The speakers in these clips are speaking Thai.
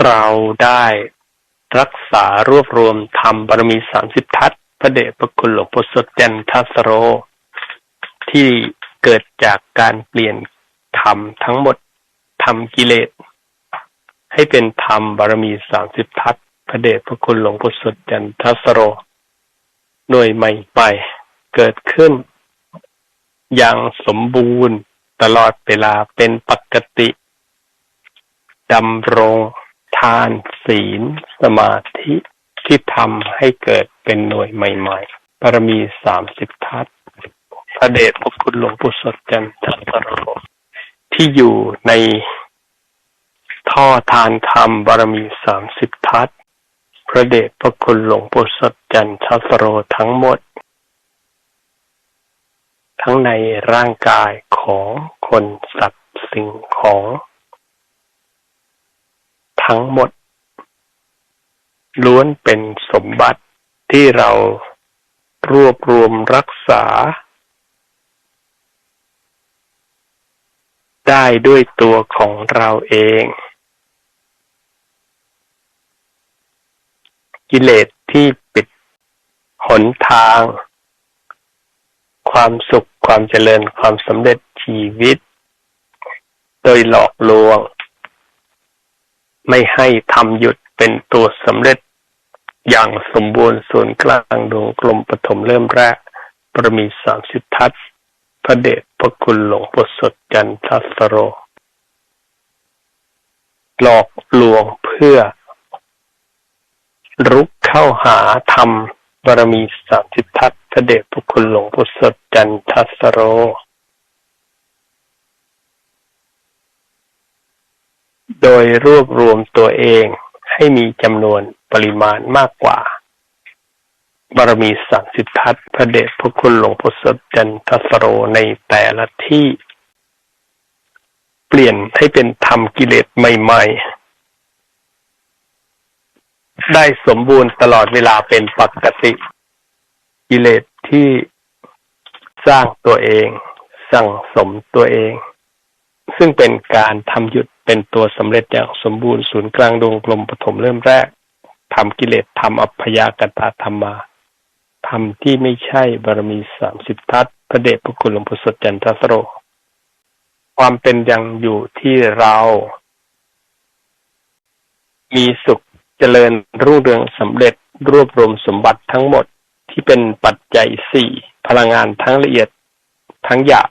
เราได้รักษารวบรวมธรรมบารมีสามสิบทัศพระเดชพระคุณหลวงพ่อสดจันทัสโร ที่เกิดจากการเปลี่ยนธรรมทั้งหมดธรรมกิเลส ให้เป็นธรรมบารมีสามสิบทัศพระเดชพระคุณหลวงพ่อสดจันทัสโร หน่วยใหม่ไปเกิดขึ้น อย่างสมบูรณ์ตลอดเวลาเป็นปกติดำรง ทานศีล สมาธิที่ทำให้เกิดเป็นหน่วยใหม่ๆบารมีสามสิบทัศพระเดชพระคุณหลวงปู่สดจันทสโรที่อยู่ในท่อทานธรรมบารมีสามสิบทัศพระเดชพระคุณหลวงปู่สดจันทสโรทั้งหมด ทั้งในร่างกายของคนสัตว์สิ่งของ ทั้งหมด ล้วนเป็นสมบัติที่เรารวบรวมรักษา ได้ด้วยตัวของเราเอง กิเลสที่ปิดหนทาง ความสุขความเจริญความสำเร็จชีวิต โดยหลอกลวง ไม่ให้ทำหยุดเป็นตัวสำเร็จ อย่างสมบูรณ์ส่วนกลางดวงกลมปฐมเริ่มแรก ประมีสามสิบทัศพระเดชพระคุณหลวงพ่อสดจันทัสโร หลอกลวงเพื่อ รุกเข้าหาธรรมบารมีสามสิบทัศพระเดชพระคุณหลวงพ่อสดจันทัสโร โดยรวบรวมตัวเองให้มีจำนวนปริมาณมากกว่า บารมีสามสิบทัศน์พระเดชพระคุณหลวงพ่อสดจันทัสโรในแต่ละที่ เปลี่ยนให้เป็นธรรมกิเลสใหม่ ๆ ได้สมบูรณ์ตลอดเวลาเป็นปกติ กิเลสที่สร้างตัวเอง สั่งสมตัวเอง ซึ่งเป็นการทำหยุด เป็นตัวสำเร็จอย่างสมบูรณ์ศูนย์กลางดวงกลมปฐมเริ่มแรกทำกิเลสทำอัพยากตาธรรมาทำที่ไม่ใช่บารมีสามสิบทัศพระเดชพระคุณหลวงพ่อสดจันทสโร ความเป็นยังอยู่ที่เรา มีสุขเจริญรุ่งเรืองสำเร็จรวบรวมสมบัติทั้งหมดที่เป็นปัจจัยสี่พลังงานทั้งละเอียดทั้งหยาบ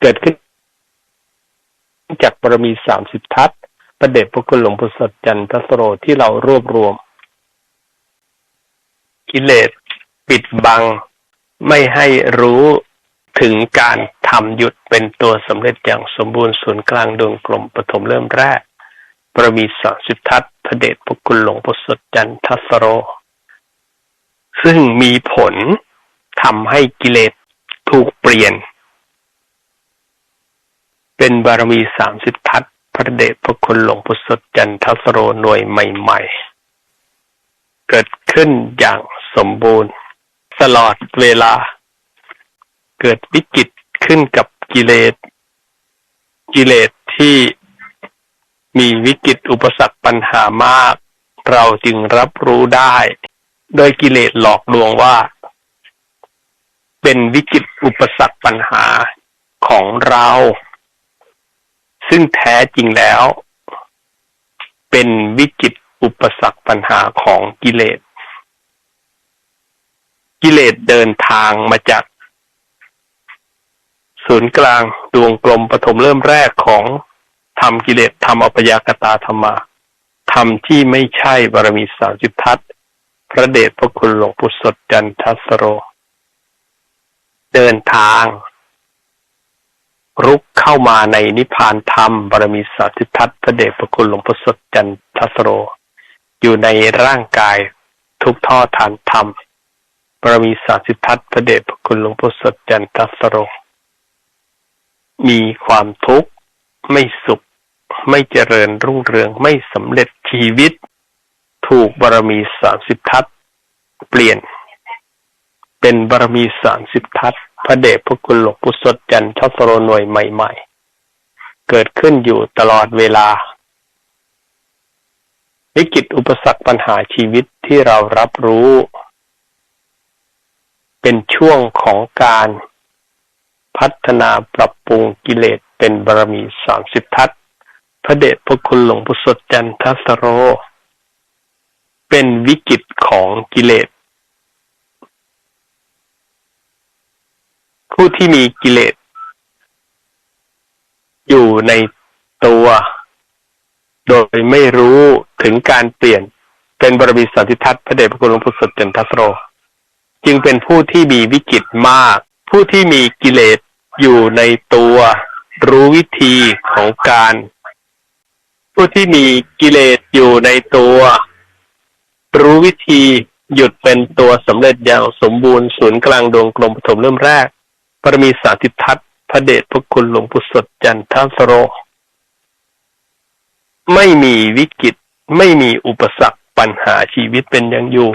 เกิดขึ้น จากบารมีสามสิบทัศพระเดชพระคุณหลวงพ่อสดจันทสโรที่เรารวบรวม กิเลสปิดบัง ไม่ให้รู้ถึงการทำหยุดเป็นตัวสำเร็จอย่างสมบูรณ์ส่วนกลางดวงกลมปฐมเริ่มแรกปรมีสามสิบทัศพระเดชพระคุณหลวงพ่อสดจันทัสโร ซึ่งมีผลทำให้กิเลสถูกเปลี่ยน เป็นบารมีสามสิบทัศพระเดชพระคุณหลวงพ่อสดจันทัสโรหน่วยใหม่ ๆ เกิดขึ้นอย่างสมบูรณ์ ตลอดเวลา เกิดวิกฤตขึ้นกับกิเลส กิเลสที่มีวิกฤตอุปสรรคปัญหามาก เราจึงรับรู้ได้ โดยกิเลสหลอกลวงว่า เป็นวิกฤตอุปสรรคปัญหาของเรา ซึ่งแท้จริงแล้ว เป็นวิกฤตอุปสรรคปัญหาของกิเลส กิเลสเดินทางมาจากศูนย์กลางดวงกลมปฐมเริ่มแรกของธรรมกิเลสธรรมอัปยากตาธรรมาธรรมที่ไม่ใช่บารมีสามสิบทัศพระเดชพระคุณหลวงปู่สดจันทัสโร เดินทาง รุกเข้ามาในนิพพานธรรมบารมีสามสิบทัศพระเดชพระคุณหลวงปู่สดจันทัสโร อยู่ในร่างกายทุกท่อฐานธรรมบารมีสาสิทัศพระเดชพระคุณหลวงพ่อสดจันทัสโร มีความทุกข์ไม่สุข ไม่เจริญรุ่งเรืองไม่สำเร็จชีวิต ถูกบารมีสามสิบทัศเปลี่ยน เป็นบารมีสามสิบทัศ พระเดชพระคุณหลวงปู่สดจันทัสโรหน่วยใหม่ๆ เกิดขึ้นอยู่ตลอดเวลา วิกฤตอุปสรรคปัญหาชีวิตที่เรารับรู้ เป็นช่วงของการพัฒนาปรับปรุงกิเลสเป็นบารมีสามสิบทัศพระเดชพระคุณหลวงพุทธจันทสโร เป็นวิกฤตของกิเลส ผู้ที่มีกิเลส อยู่ในตัว โดยไม่รู้ถึงการเปลี่ยนเป็นบรมีสันติทัศน์พระเดชพระคุณหลวงพุทธจันทสโร จึงเป็นผู้ที่มีวิกฤตมาก ผู้ที่มีกิเลสอยู่ในตัว รู้วิธีของการ ผู้ที่มีกิเลสอยู่ในตัว รู้วิธีหยุดเป็นตัวสำเร็จอย่างสมบูรณ์ศูนย์กลางดวงกลมปฐมเริ่มแรก ปรมีสาธิทัศน์พระเดชพระคุณหลวงปู่สดจันทสโร ไม่มีวิกฤตไม่มีอุปสรรคปัญหาชีวิตเป็นอย่างอยู่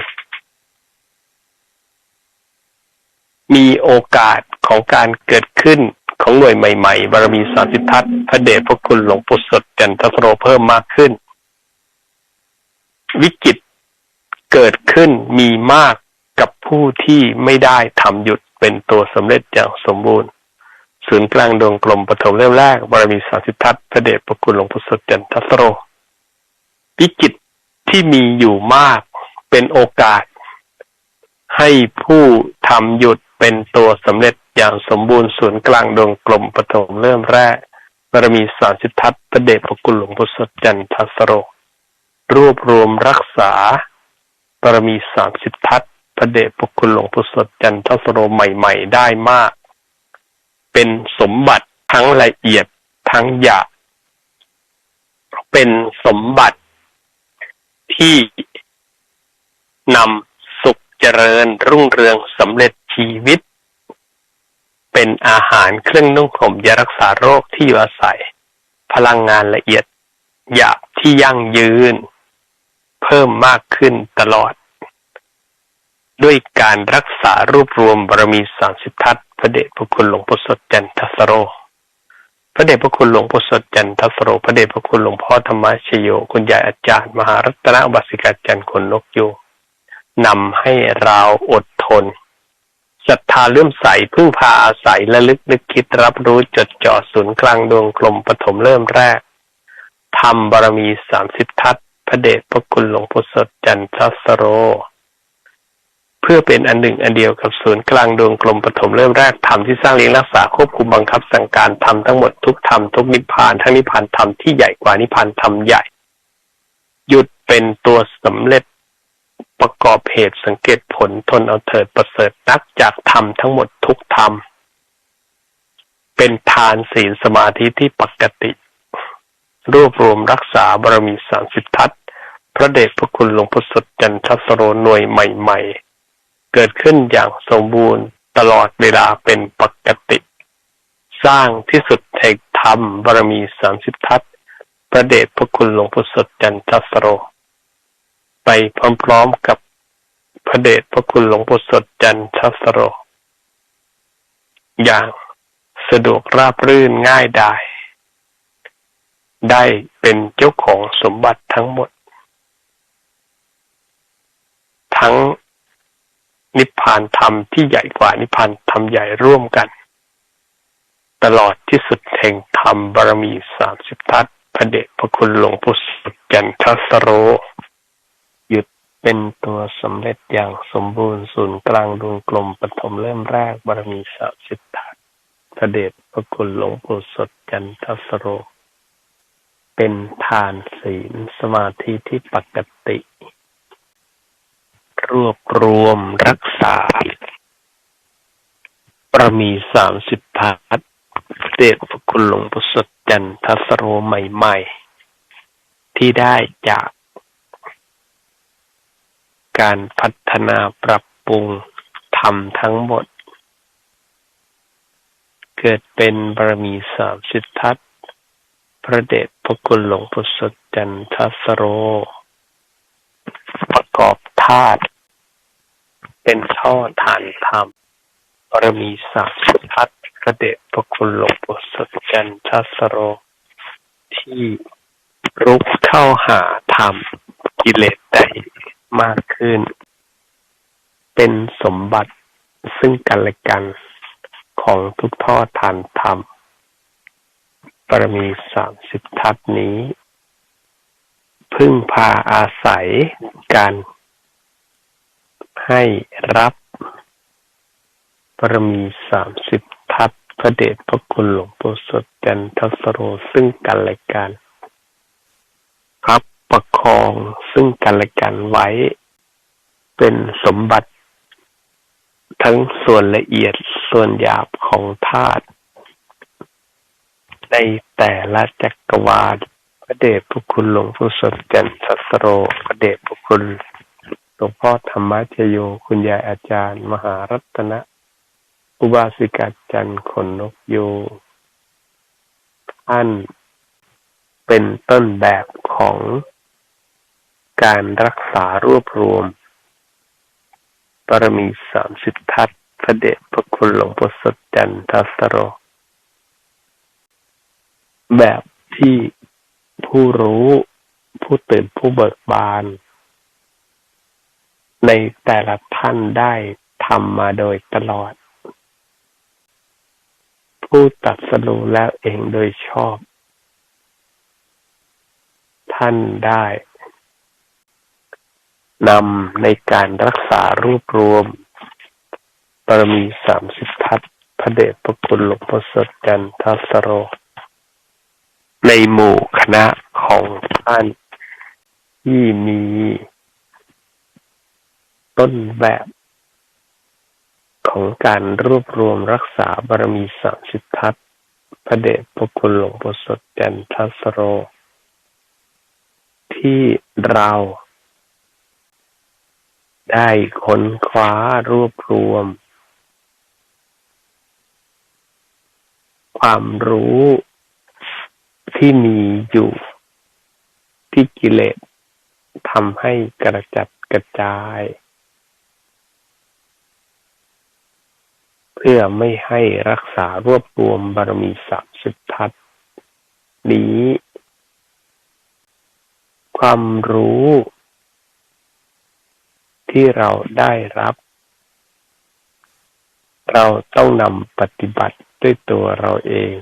มีโอกาสของการเกิดขึ้นของหน่วยใหม่ๆ บารมีสาธิทัศน์พระเดชพระคุณหลวงปู่สดจันทสโรเพิ่มมากขึ้น วิกฤตเกิดขึ้นมีมากกับผู้ที่ไม่ได้ทำหยุด เป็นตัวสำเร็จอย่างสมบูรณ์ ศูนย์กลางดวงกลมปฐมเริ่มแรกบารมีสาธิทัศน์พระเดชพระคุณหลวงปู่สดจันทสโรวิกฤตที่มีอยู่มากเป็นโอกาส ให้ผู้ทำหยุดเป็นตัวสำเร็จอย่างสมบูรณ์ศูนย์กลางดวงกลมปฐมเริ่มแรกบารมีสามสิบทัศพระเดชพระคุณหลวงพุทธจันทสโรรวบรวมรักษาบารมีสามสิบทัศ พระเดชพระคุณหลวงพุทธจันทสโรใหม่ ๆ ได้มาก เป็นสมบัติทั้งละเอียดทั้งหยาบเป็นสมบัติที่นำสุขเจริญรุ่งเรืองสำเร็จชีวิต เป็นอาหารเครื่องนุ่งห่มยารักษาโรคที่อยู่อาศัย พลังงานละเอียดหยาบที่ยั่งยืน เพิ่มมากขึ้นตลอด ด้วยการรักษารวบรวมบารมีสามสิบทัศพระเดชพระคุณหลวงปู่สดจันทสโร พระเดชพระคุณหลวงปู่สดจันทสโร พระเดชพระคุณหลวงพ่อธรรมชโย คุณยายอาจารย์ มหารัตนบัสิกาจันทร์คนนกยูนำให้เราอดทนศรัทธาเลื่อมใสพึ่งพาอาศัยและลึกนึกคิดรับรู้จดจ่อศูนย์กลางดวงกลมปฐมเริ่มแรกทำบารมีสามสิบทัศพระเดชพระคุณหลวงพุทธจันทสโร เพื่อเป็นอันหนึ่งอันเดียวกับศูนย์กลางดวงกลมปฐมเริ่มแรกธรรมที่สร้างเลี้ยงรักษาควบคุมบังคับสั่งการทำทั้งหมดทุกธรรมทุกนิพพานทั้งนิพพานธรรมที่ใหญ่กว่านิพพานธรรมใหญ่ หยุดเป็นตัวสำเร็จประกอบเหตุสังเกตผลทนเอาเถิดประเสริฐนักจากธรรมทั้งหมดทุกธรรม เป็นทานศีลสมาธิที่ปกติ รวบรวมรักษาบารมีสามสิบทัศพระเดชพระคุณหลวงพุทธจันทสโรหน่วยใหม่ ๆ เกิดขึ้นอย่างสมบูรณ์ตลอดเวลาเป็นปกติ สร้างที่สุดแห่งธรรมบารมีสามสิบทัศพระเดชพระคุณหลวงพุทธจันทสโร ไปพร้อมๆกับพระเดชพระคุณหลวงปู่สดจันทสโร อย่างสะดวกราบรื่นง่ายดาย ได้เป็นเจ้าของสมบัติทั้งหมด ทั้ง นิพพานธรรมที่ใหญ่กว่านิพพานธรรมใหญ่ร่วมกัน ตลอดที่สุดแห่งธรรมบารมีสามสิบทัศพระเดชพระคุณหลวงปู่สดจันทสโร หยุดเป็นตัวสำเร็จอย่างสมบูรณ์ศูนย์กลางดวงกลมปฐมเริ่มแรกบารมีสามสิบทัศพระเดชพระคุณหลวงปู่สดจันทสโร เป็นทานศีลสมาธิที่ปกติ รวบรวมรักษาบารมีสามสิบทัศเดชพระคุณหลวงปู่สดจันทสโรใหม่ ๆ ที่ได้จากการพัฒนาปรับปรุงทำทั้งหมด เกิดเป็นบารมีสามสิทธัตพระเดชพระคุณหลวงพุทธจันทสโร ประกอบธาตุ เป็นท่อฐานธรรมบารมีสามสิทธัตพระเดชพระคุณหลวงพุทธจันทสโร ที่รุกเข้าหาธรรมกิเลสได้มากขึ้น เป็นสมบัติซึ่งกันและกันของทุกทอดทานธรรมปรมีสามสิบทัศนี้ พึ่งพาอาศัยการ ให้รับปรมีสามสิบทัศพระเดชพระคุณหลวงปู่สดจันทสโรซึ่งกันและกันครับประคองซึ่งกันและกันไว้ เป็นสมบัติ ทั้งส่วนละเอียดส่วนหยาบของธาตุในแต่ละจักรวาลพระเดชพระคุณหลวงปู่สดจันทสโรพระเดชพระคุณ หลวงพ่อธรรมชโย คุณยายอาจารย์ มหารัตนะ อุบาสิกาจันขนนกโย ท่านเป็นต้นแบบของการรักษารวบรวมปรมีสามสิบทัศพระเดชพระคุณหลวงพ่อสดจันทัสโร แบบที่ผู้รู้ ผู้ตื่นผู้เบิกบาน ในแต่ละท่านได้ทำมาโดยตลอด ผู้ตัดสรู้แล้วเองโดยชอบ ท่านได้นำในการรักษารวบรวมปรมีสามสิบทัศพระเดชพระคุณหลวงพ่อสดจันทัสโร ในหมู่คณะของท่านที่มี ต้นแบบของการรวบรวมรักษาบารมีสามสิบทัศพระเดชพระคุณหลวงพ่อสดจันทัสโร ที่เราได้ค้นคว้ารวบรวม ความรู้ที่มีอยู่ที่กิเลสทำให้กระจัดกระจาย เพื่อไม่ให้รักษารวบรวมบารมีสามสิบทัศนี้ ความรู้ ที่เราได้รับ เราต้องนำปฏิบัติด้วยตัวเราเอง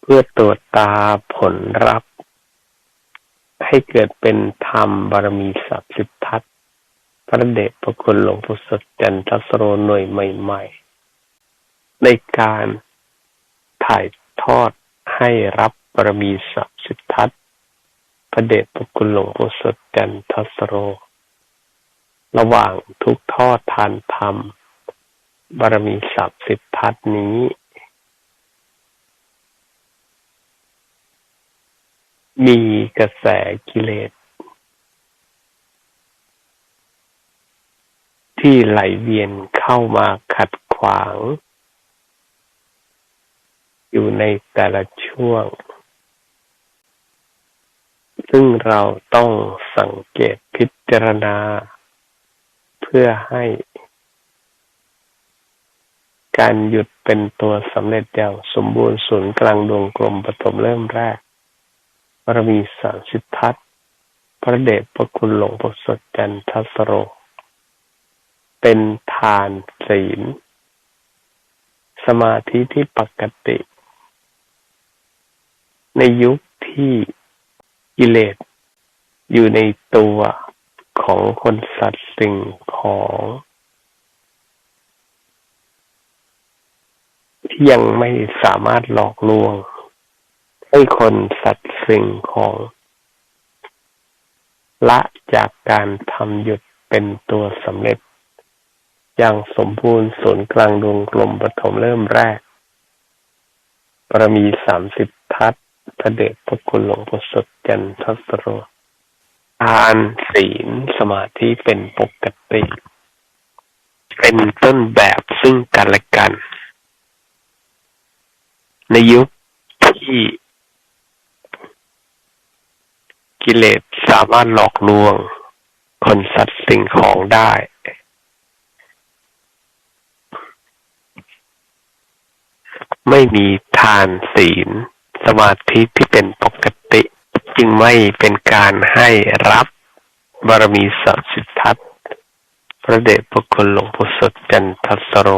เพื่อตรวจตาผลรับ ให้เกิดเป็นธรรมบารมีสัพสิบทัศ พระเดชพระคุณหลวงพุทธจันทสโรหน่วยใหม่ ๆ ในการถ่ายทอดให้รับบารมีสัพสิบทัศพระเดชพระคุณหลวงปู่สดจันทสโร ระหว่างทุกทอดทานธรรม บารมีสับสิบทัศนี้มีกระแสกิเลส ที่ไหลเวียนเข้ามาขัดขวาง อยู่ในแต่ละช่วง ซึ่งเราต้องสังเกตพิจารณา เพื่อให้ การหยุดเป็นตัวสำเร็จอย่างสมบูรณ์ศูนย์กลางดวงกลมปฐมเริ่มแรกบารมีสามสิททัศพระเดชพระคุณหลวงพ่อสดจันทัสโร เป็นทานศีล สมาธิที่ปกติ ในยุคที่กิเลสอยู่ในตัวของคนสัตว์สิ่งของที่ยังไม่สามารถหลอกลวง ให้คนสัตว์สิ่งของ ละจากการทำหยุดเป็นตัวสำเร็จ อย่างสมบูรณ์ศูนย์กลางดวงกลมปฐมเริ่มแรก ประมีสามสิบทัศพระเดชพระคุณหลวงพ่อสดจันทัสโรทานศีลสมาธิเป็นปกติ เป็นต้นแบบซึ่งกันและกัน ในยุคที่กิเลสสามารถหลอกลวง คนสัตว์สิ่งของได้ ไม่มีทานศีล สมาธิที่เป็นปกติ จึงไม่เป็นการให้รับบารมีสัมสิทธัตพระเดชพระคุณหลวงพ่อสดจันทสโร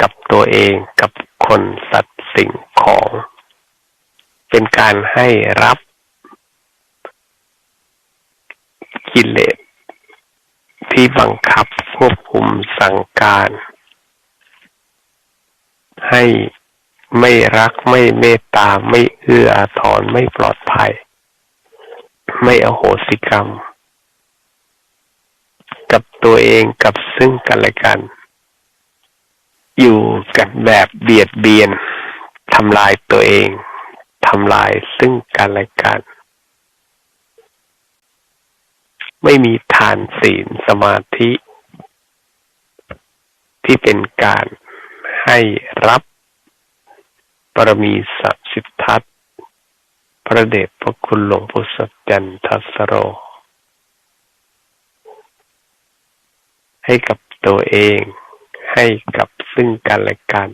กับตัวเองกับคนสัตว์สิ่งของ เป็นการให้รับกิเลสที่บังคับควบคุมสั่งการ ให้ไม่รักไม่เมตตาไม่เอื้ออาทรไม่ปลอดภัย ไม่อโหสิกรรม กับตัวเองกับซึ่งกันและกัน อยู่กันแบบเบียดเบียนทำลายตัวเองทำลายซึ่งกันและกัน ไม่มีทานศีลสมาธิ ที่เป็นการ ให้รับปรมีสัสิทธัตพระเดชพระคุณหลวงพุทธจันทสโร ให้กับตัวเองให้กับซึ่งกันและกัน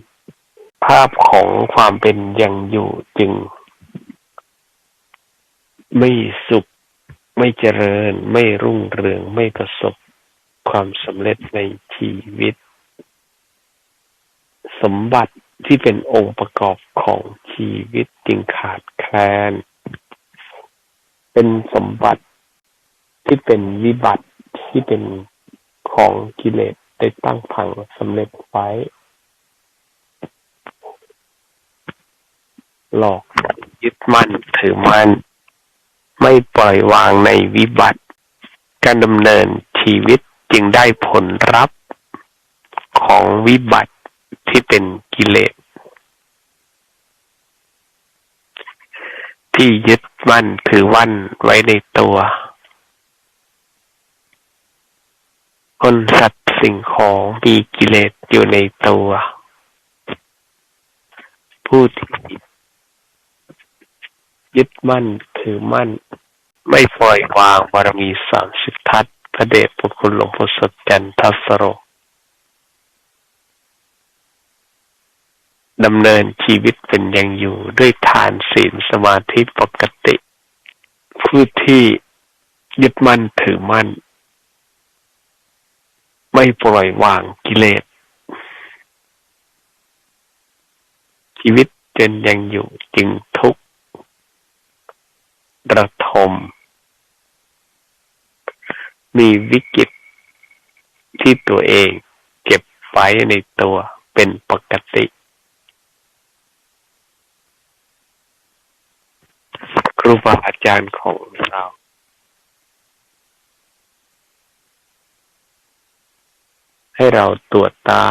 ภาพของความเป็นยังอยู่จึง ไม่สุข ไม่เจริญ ไม่รุ่งเรือง ไม่ประสบความสำเร็จในชีวิต สมบัติที่เป็นองค์ประกอบของชีวิตจึงขาดแคลน เป็นสมบัติที่เป็นวิบัติที่เป็นของกิเลสได้ตั้งพังสำเร็จไว้ หลอกยึดมั่นถือมั่น ไม่ปล่อยวางในวิบัติ การดำเนินชีวิตจึงได้ผลรับของวิบัติ ที่เป็นกิเลสที่ยึดมั่นถือวันไว้ในตัว คนสัตว์สิ่งของมีกิเลสอยู่ในตัว ผู้ที่ยึดมั่นถือมั่น ไม่ปล่อยวางบารมีสามสิบทัศพระเดชพระคุณหลวงพ่อสดจันทัสโร ดำเนินชีวิตเป็นยังอยู่ด้วยทานศีลสมาธิปกติ ผู้ที่ยึดมั่นถือมั่น ไม่ปล่อยวางกิเลส ชีวิตจนยังอยู่จึงทุกข์ระทม มีวิกฤตที่ตัวเองเก็บไว้ในตัวเป็นปกติ รูบาอาจารย์ของเราให้เราตรวจตา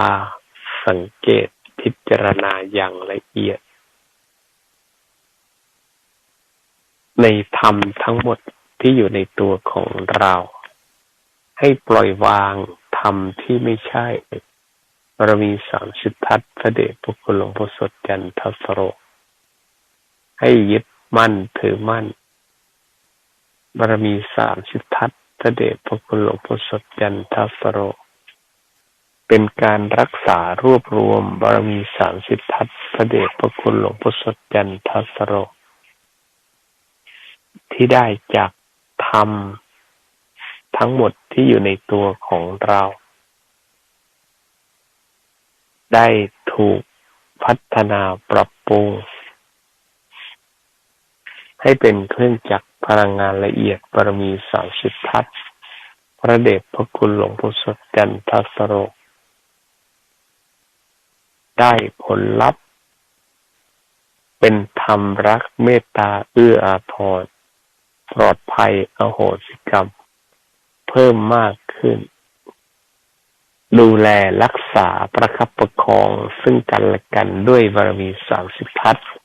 สังเกตพิจารณาอย่างละเอียด ในธรรมทั้งหมดที่อยู่ในตัวของเรา ให้ปล่อยวางธรรมที่ไม่ใช่บารมีสามสิทธัตพระเดชพระคุณหลวงพ่อสดจันทสโร ให้ยึด มั่นถือมั่น บารมีสามสิทธัตพระเดชพระคุณหลวงพ่อสดยันทัสโร เป็นการรักษารวบรวมบารมีสามสิทธัตพระเดชพระคุณหลวงพ่อสดยันทัสโร ที่ได้จากธรรมทั้งหมดที่อยู่ในตัวของเรา ได้ถูกพัฒนาปรับปรุง ให้เป็นเครื่องจักรพลังงานละเอียดบารมีสามสิบทัศพระเดชพระคุณหลวงพ่อสดจันทสโรได้ผลลัพธ์ เป็นธรรมรักเมตตาเอื้ออาทรปลอดภัยอโหสิกรรม เพิ่มมากขึ้น ดูแลรักษาประคับประคองซึ่งกันและกันด้วยบารมีสามสิบทัศพ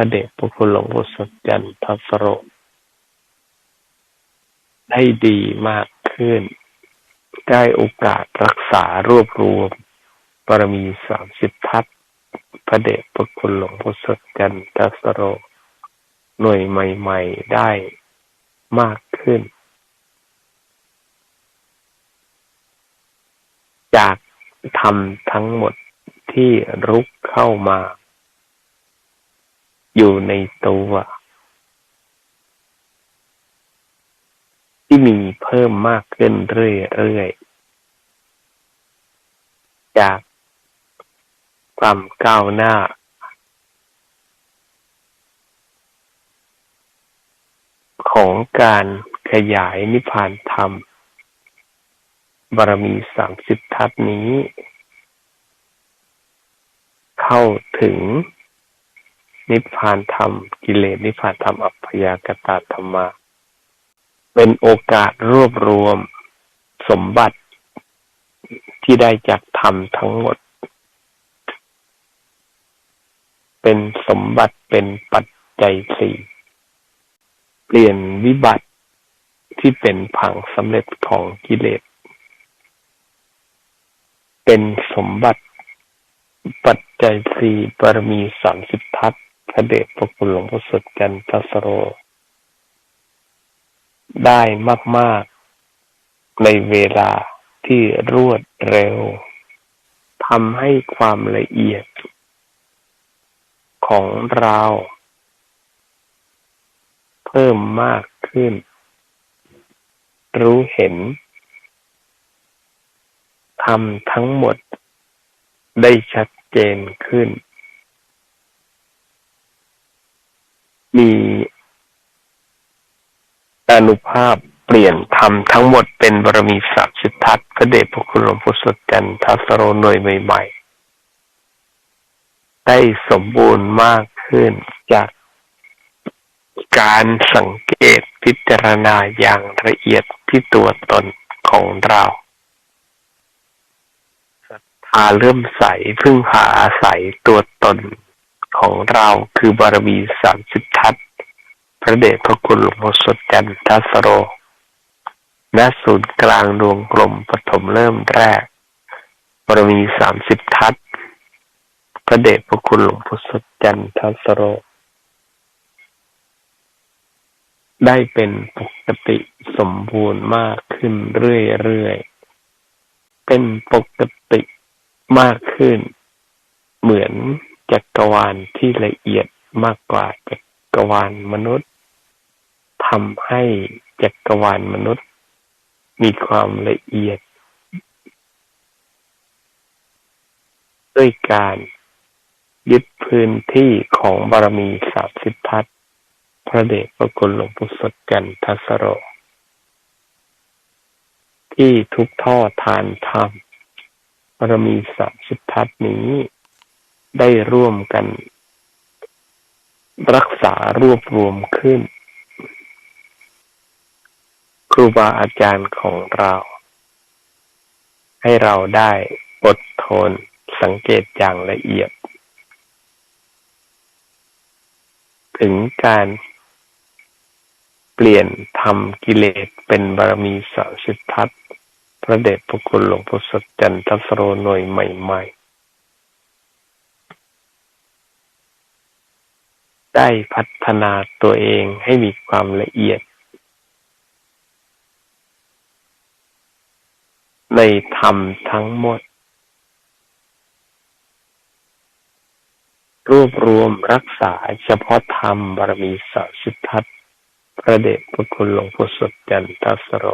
ระเดชพระคุณหลวงพ่อสดจันทสโรได้ดีมากขึ้น ได้โอกาสรักษารวบรวมปรมีสามสิบทัศพระเดชพระคุณหลวงพ่อสดจันทสโร หน่วยใหม่ ๆ ได้มากขึ้น จากทำทั้งหมดที่รุกเข้ามา อยู่ในตัวที่มีเพิ่มมากขึ้นเรื่อยๆ จากความก้าวหน้า ของการขยายนิพพานธรรม บารมีสามสิบทัศนี้ เข้าถึง นิพพานธรรม กิเลสนิพพานธรรมอัพยากตาธรรมาเป็นโอกาสรวบรวมสมบัติที่ได้จากธรรมทั้งหมด เป็นสมบัติเป็นปัจจัยสี่เปลี่ยนวิบัติที่เป็นผังสำเร็จของกิเลส เป็นสมบัติปัจจัยสี่บารมีสามสิบทัศ พระเดชพระคุณหลวงพ่อสดกันทัสโร ได้มาก ๆ ในเวลาที่รวดเร็วทำให้ความละเอียด ของเรา เพิ่มมากขึ้น รู้เห็นทำทั้งหมดได้ชัดเจนขึ้น มีอนุภาพเปลี่ยนทำทั้งหมดเป็นบารมีสามสิทธัตพระเดชพระคุณหลวงพ่อสดจันทัสโรหน่วยใหม่ๆ ได้สมบูรณ์มากขึ้นจากการสังเกตพิจารณาอย่างละเอียดที่ตัวตนของเราศรัทธาเลื่อมใสพึ่งพาอาศัยตัวตน ของเราคือบารมีสามสิบทัศพระเดชพระคุณหลวงพ่อสดจันทัสโร ณ ศูนย์กลางดวงกลมปฐมเริ่มแรก บารมีสามสิบทัศพระเดชพระคุณหลวงพ่อสดจันทัสโร ได้เป็นปกติสมบูรณ์มากขึ้นเรื่อยๆ เป็นปกติมากขึ้น เหมือน จักรวาลที่ละเอียดมากกว่าจักรวาลมนุษย์ทำให้จักรวาลมนุษย์ มีความละเอียด ด้วยการยึดพื้นที่ของบารมีสามสิบทัศพระเดชพระคุณหลวงปู่สดกันทัสโร ที่ทุกท่อทานธรรมบารมีสามสิบทัศนี้ ได้ร่วมกัน รักษารวบรวมขึ้น ครูบาอาจารย์ของเรา ให้เราได้อดทนสังเกตอย่างละเอียด ถึงการเปลี่ยนทำกิเลสเป็นบารมีสาสิทธัตพระเดชพระคุณหลวงพ่อสดจันทสโรหน่วยใหม่ ได้พัฒนาตัวเองให้มีความละเอียด ในธรรมทั้งหมด รวบรวมรักษาเฉพาะธรรมบารมีสาสิทธัตพระเดชพระคุณหลวงพ่อสดจันทัสโร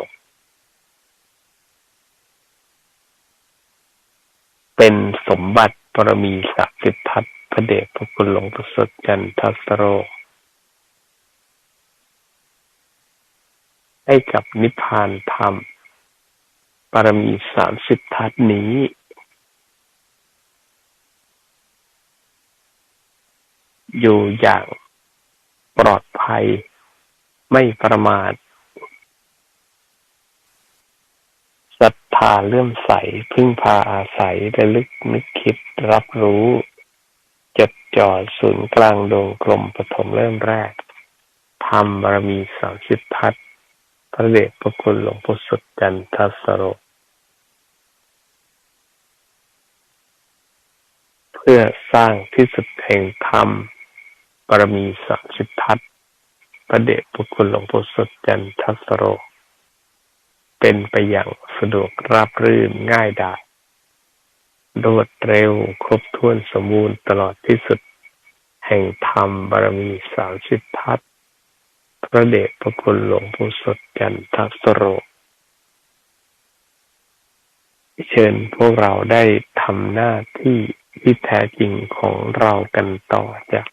เป็นสมบัติบารมีสาสิทธัต ระเดชพระคุณหลวงประสดจันทัสโร ให้กับนิพพานธรรมปารมีสามสิบทัศนี้ อยู่อย่างปลอดภัยไม่ประมาทศรัทธาเลื่อมใสพึ่งพาอาศัยระลึกนึกคิดรับรู้ จอดศูนย์กลางดวงกลมปฐมเริ่มแรกทำบารมีสามสิบทัศพระเดชพระคุณหลวงพ่อสุดจันทัสโร เพื่อสร้างที่สุดแห่งธรรมบารมีสามสิบทัศพระเดชพระคุณหลวงพ่อสุดจันทัสโร เป็นไปอย่างสะดวกราบรื่นง่ายดายรวดเร็วครบถ้วนสมบูรณ์ตลอดที่สุด แห่งธรรมบารมีสามสิบทัศพพระเดชพระคุณหลวงปู่สดจันทสโร เชิญพวกเราได้ทำหน้าที่ที่แท้จริงของเรากันต่อจาก